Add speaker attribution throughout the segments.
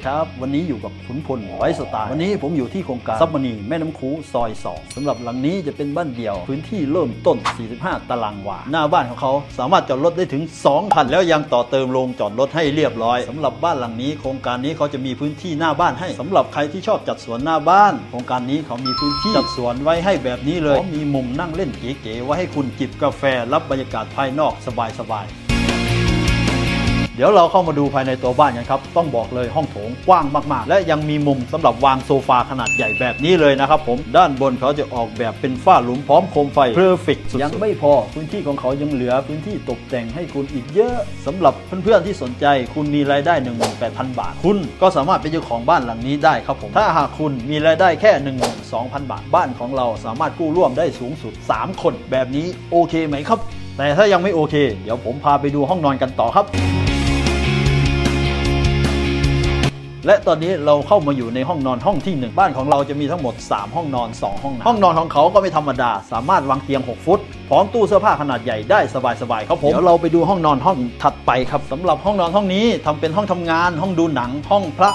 Speaker 1: วัสดีครับ วันนี้อยู่กับขุนพลไว้สไตล์วันนี้ผมอยู่ที่โครงการซับมณีแม่น้ำคูซอย 2สำหรับหลังนี้จะเป็นบ้านเดี่ยว พื้นที่เริ่มต้น 45 ตารางวา หน้าบ้านของเขาสามารถจอดรถได้ถึง 2 คัน แล้วยังต่อเติมโรงจอดรถให้เรียบร้อยสำหรับบ้านหลังนี้ โครงการนี้เขาจะมีพื้นที่หน้าบ้านให้สำหรับใครที่ชอบจัดสวนหน้าบ้าน โครงการนี้เขามีพื้นที่จัดสวนไว้ให้แบบนี้เลยพร้อมมีมุมนั่งเล่นเก๋ๆไว้ให้คุณจิบกาแฟรับบรรยากาศภายนอกสบายๆ ดี๋ยวเราเข้ามาดูภายในตัวบ้านกันครับ ต้องบอกเลยห้องโถงกว้างมากๆ และยังมีมุมสำหรับวางโซฟาขนาดใหญ่แบบนี้เลยนะครับผมด้านบนเขาจะออกแบบเป็นฝ้าหลุมพร้อมโคมไฟเพอร์เฟกสุดยังไม่พอพื้นที่ของเขายังเหลือพื้นที่ตกแต่งให้คุณอีกเยอะสำหรับเพื่อนๆที่สนใจ คุณมีรายได้ 18,000 บาท คุณก็สามารถเป็นเจ้าของบ้านหลังนี้ได้ครับผมถ้าหากคุณมีรายได้แค่ 12,000 บาท บ้านของเราสามารถกู้ร่วมได้สูงสุด 3 คนแบบนี้โอเคไหมครับ แต่ถ้ายังไม่โอเค เดี๋ยวผมพาไปดูห้องนอนกันต่อครับ และตอนนี้เราเข้ามาอยู่ในห้องนอนห้องที่ 1 บ้านของเราจะมีทั้งหมด 3 ห้องนอน 2 ห้องน้ำห้องนอนของเขาก็ไม่ธรรมดา สามารถวางเตียง 6 ฟุต พร้อมตู้เสื้อผ้าขนาดใหญ่ได้สบายๆครับผมเดี๋ยวเราไปดูห้องนอนห้องถัดไปครับสำหรับห้องนอนห้องนี้ทำเป็นห้องทำงาน ห้องดูหนังห้องพระ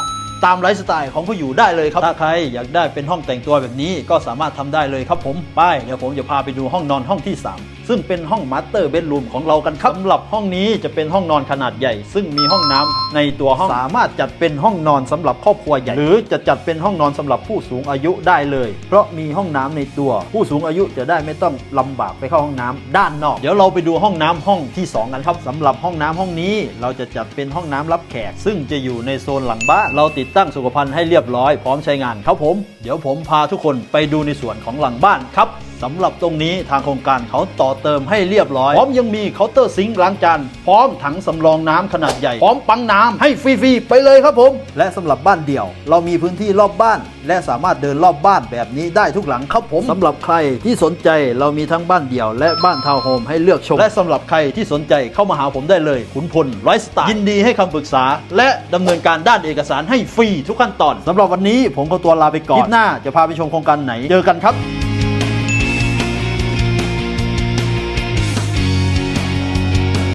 Speaker 1: ตามไลฟ์สไตล์ของผู้อยู่ได้เลยครับ ถ้าใครอยากได้เป็นห้องแต่งตัวแบบนี้ก็สามารถทำได้เลยครับผมไปเดี๋ยวผมจะพาไปดูห้องนอนห้องที่ 3 ซึ่งเป็นห้องมาสเตอร์เบดรูมของเรากันครับสำหรับห้องนี้จะเป็นห้องนอนขนาดใหญ่ ซึ่งมีห้องน้ำในตัวห้องสามารถจัดเป็นห้องนอนสำหรับครอบครัวใหญ่ หรือจะจัดเป็นห้องนอนสำหรับผู้สูงอายุได้เลย เพราะมีห้องน้ำในตัว ผู้สูงอายุจะได้ไม่ต้องลำบากไปเข้าห้องน้ำด้านนอก เดี๋ยวเราไปดูห้องน้ำห้องที่สองกันครับสำหรับห้องน้ำห้องนี้ เราจะจัดเป็นห้องน้ำรับแขก ซึ่งจะอยู่ในโซนหลังบ้านเราติดตั้งสุขภัณฑ์ให้เรียบร้อยพร้อมใช้งานครับผม เดี๋ยวผมพาทุกคนไปดูในส่วนของหลังบ้านครับสำหรับตรงนี้ทางโครงการเขาต่อเติมให้เรียบร้อย พร้อมยังมีเคาน์เตอร์ซิงค์ล้างจานพร้อมถังสำรองน้ำขนาดใหญ่ พร้อมปั๊งน้ำให้ฟรีๆไปเลยครับผม และสำหรับบ้านเดี่ยว เรามีพื้นที่รอบบ้าน และสามารถเดินรอบบ้านแบบนี้ได้ทุกหลังครับผมสำหรับใครที่สนใจเรามีทั้งบ้านเดี่ยว และบ้านทาวน์โฮมให้เลือกชม และสำหรับใครที่สนใจเข้ามาหาผมได้เลยขุนพลร้อยสตาร์ยินดีให้คำปรึกษา และดำเนินการด้านเอกสารให้ฟรีทุกขั้นตอนสำหรับวันนี้ผมขอตัวลาไปก่อนคลิปหน้าจะพาไปชมโครงการไหนเจอกันครับ